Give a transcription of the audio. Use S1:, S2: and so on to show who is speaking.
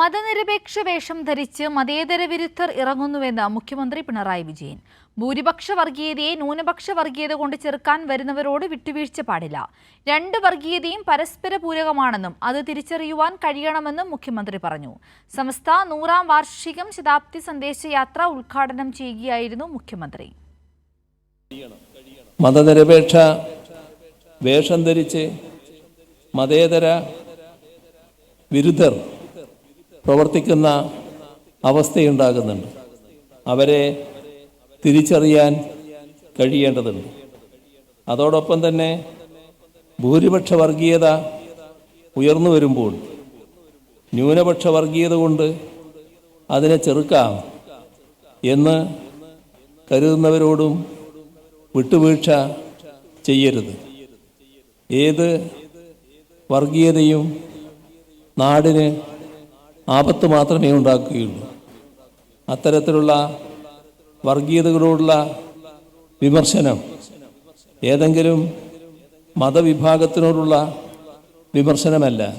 S1: മതനിരപേക്ഷ വേഷം ധരിച്ച് മതേതര വിരുദ്ധർ ഇറങ്ങുന്നുവെന്ന് മുഖ്യമന്ത്രി പിണറായി വിജയൻ. ഭൂരിപക്ഷ വർഗീയതയെ ന്യൂനപക്ഷ വർഗീയത കൊണ്ട് ചെറുക്കാൻ വരുന്നവരോട് വിട്ടുവീഴ്ച പാടില്ല. രണ്ട് വർഗീയതയും പരസ്പര പൂരകമാണെന്നും അത് തിരിച്ചറിയുവാൻ കഴിയണമെന്നും മുഖ്യമന്ത്രി പറഞ്ഞു. സമസ്ത നൂറാം വാർഷികം ശതാബ്ദി സന്ദേശയാത്ര ഉദ്ഘാടനം ചെയ്യുകയായിരുന്നു മുഖ്യമന്ത്രി.
S2: മതനിരപേക്ഷ വേഷം ധരിച്ച് മതേതര വിരുദ്ധർ പ്രവർത്തിക്കുന്ന അവസ്ഥയുണ്ടാകുന്നുണ്ട്. അവരെ തിരിച്ചറിയാൻ കഴിയേണ്ടതുണ്ട്. അതോടൊപ്പം തന്നെ ഭൂരിപക്ഷ വർഗീയത ഉയർന്നു വരുമ്പോൾ ന്യൂനപക്ഷ വർഗീയത കൊണ്ട് അതിനെ ചെറുക്കാം എന്ന് കരുതുന്നവരോടും വിട്ടുവീഴ്ച ചെയ്യരുത്. ഏത് വർഗീയതയും നാടിന് ആപത്ത് മാത്രമേ ഉണ്ടാക്കുകയുള്ളൂ. അത്തരത്തിലുള്ള വർഗീയതകളോടുള്ള വിമർശനം ഏതെങ്കിലും മതവിഭാഗത്തിനോടുള്ള വിമർശനമല്ല.